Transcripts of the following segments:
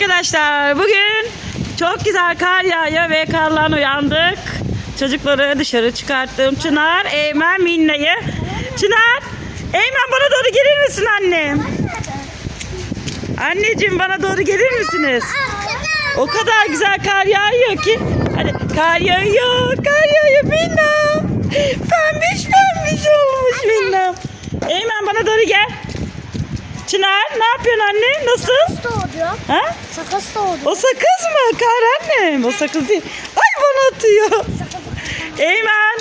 arkadaşlar. Bugün çok güzel kar yağıyor ve karlan uyandık. Çocukları dışarı çıkarttım. Çınar, Eymen, Minna'yı. Çınar, Eymen bana doğru gelir misin annem? Anneciğim bana doğru gelir misiniz? O kadar güzel kar yağıyor ki. Hadi kar yağıyor, kar yağıyor Minna. Pembiş pembiş olmuş Minna. Eymen bana doğru gel. Çınar ne yapıyorsun anne? Nasıl? doğdu. Ha? Sakız doğdu. O sakız mı? Kar annem. O sakız değil. Ay bana atıyor. Eymen.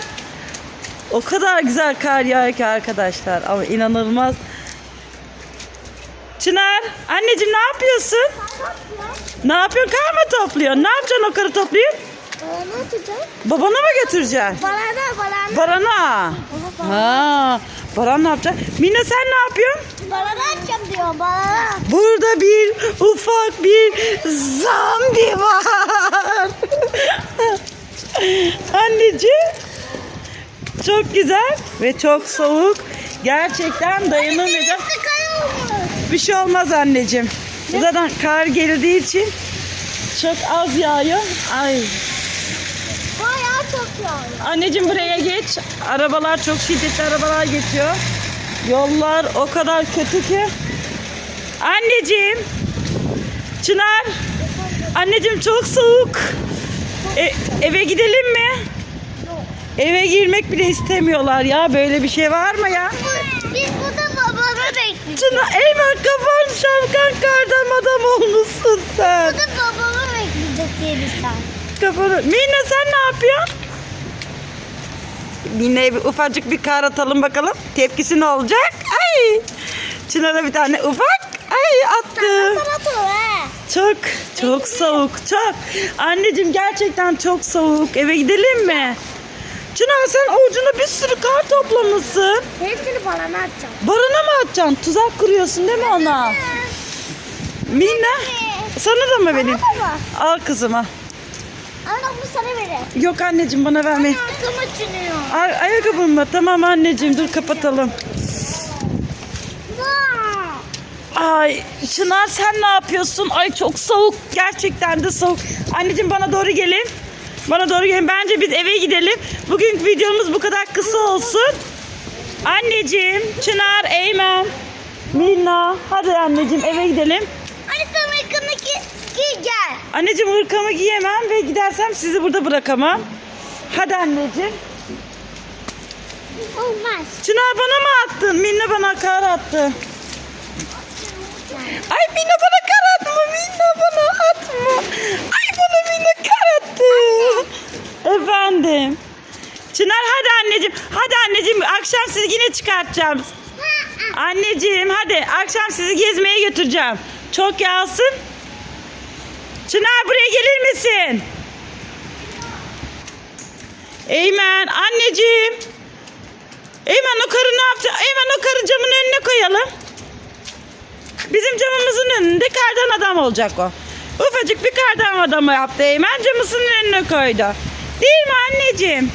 O kadar güzel kar yağıyor ki arkadaşlar. Ama inanılmaz. Çınar. Anneciğim ne yapıyorsun? Ne yapıyorsun? Kar mı topluyorsun? Ne yapacaksın o karı toplayıp? Ne yapacağım? Babana mı götüreceksin? Bana bana. Barana. Ha. Baran ne yapacak? Mina sen ne yapıyorsun? Bana atacağım diyor bana. Burada bir ufak bir zombi var. Anneciğim. Çok güzel ve çok soğuk. Gerçekten dayanamayacak. Bir şey olmaz anneciğim. Zaten kar geldiği için çok az yağıyor. Ay. Anneciğim buraya geç. Arabalar çok şiddetli arabalar geçiyor. Yollar o kadar kötü ki. Anneciğim. Çınar. Anneciğim çok soğuk. E, eve gidelim mi? Eve girmek bile istemiyorlar ya. Böyle bir şey var mı ya? Biz burada babamı bekliyoruz. Çınar Eymen kafan şapkan kardan adam olmuşsun sen. Burada babamı bekleyecek yeri sen. Kafanı. Mina sen ne yapıyorsun? Mina'ya bir ufacık bir kar atalım bakalım. Tepkisi ne olacak? Ay. Çınar'a bir tane ufak. Ay attı. Çok çok soğuk çok. Anneciğim gerçekten çok soğuk. Eve gidelim mi? Çınar sen avucuna bir sürü kar toplamışsın. Hepsini bana atacağım. Barına mı atacaksın? Tuzak kuruyorsun değil mi ona? Mina sana da mı vereyim? Al kızıma. Anne bunu sana vereyim. Yok anneciğim bana verme. Arkama çınıyor. Ay, ayakkabım mı? Tamam anneciğim dur kapatalım. Ay Çınar sen ne yapıyorsun? Ay çok soğuk. Gerçekten de soğuk. Anneciğim bana doğru gelin. Bana doğru gelin. Bence biz eve gidelim. Bugünkü videomuz bu kadar kısa olsun. Anneciğim, Çınar, Eymen, Minna. Hadi anneciğim eve gidelim. Giy gel. Anneciğim hırkamı giyemem ve gidersem sizi burada bırakamam. Hadi anneciğim. Olmaz. Çınar bana mı attın? Minna bana kar attı. Ay Minna bana kar atma. Minna bana atma. Ay bana Minna kar attı. Efendim. Çınar hadi anneciğim. Hadi anneciğim akşam sizi yine çıkartacağım. Anneciğim hadi akşam sizi gezmeye götüreceğim. Çok yağsın. Çınar buraya gelir misin? Eymen anneciğim. Eymen o karı ne yaptı? Eymen o karı camın önüne koyalım. Bizim camımızın önünde kardan adam olacak o. Ufacık bir kardan adamı yaptı Eymen camımızın önüne koydu. Değil mi anneciğim?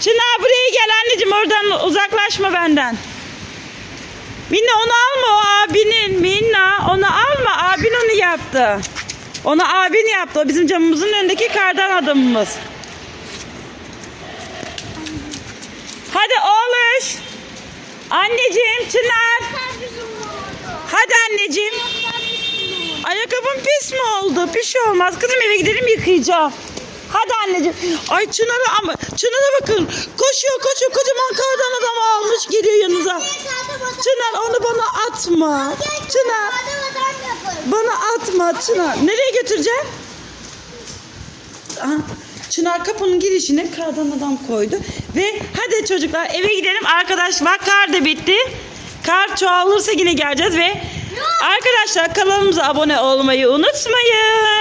Çınar buraya gel anneciğim oradan uzaklaşma benden. Minna onu alma o abinin. Minna onu alma abin onu yaptı. Onu abin yaptı. O bizim camımızın önündeki kardan adamımız. Hadi oğluş. Anneciğim Çınar. Hadi anneciğim. Ayakkabın pis mi oldu? Bir şey olmaz. Kızım eve gidelim yıkayacağım. Hadi anneciğim. Ay Çınar'a ama Çınar'a bakın. Koşuyor koşuyor. Kocaman kardan adam almış geliyor yanınıza. Çınar onu bana atma. Çınar bana atma Çınar. Nereye götüreceksin? Aha, Çınar kapının girişine kardan adam koydu. Ve hadi çocuklar eve gidelim. Arkadaş bak kar da bitti. Kar çoğalırsa yine geleceğiz ve arkadaşlar kanalımıza abone olmayı unutmayın.